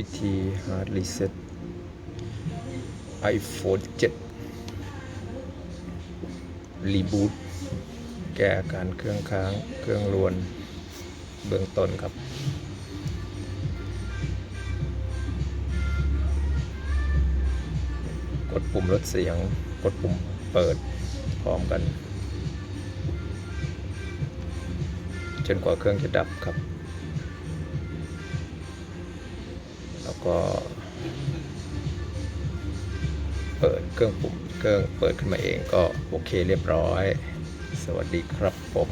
วิธี hard reset iPhone 7 reboot แก้อาการเครื่องค้าง เครื่องรวน เบื้องต้นครับ กดปุ่มลดเสียง กดปุ่มเปิดพร้อมกัน จนกว่าเครื่องจะดับครับ แล้วก็ เปิดเครื่องปุ่มเครื่องเปิดขึ้นมาเองก็โอเคเรียบร้อย สวัสดีครับผม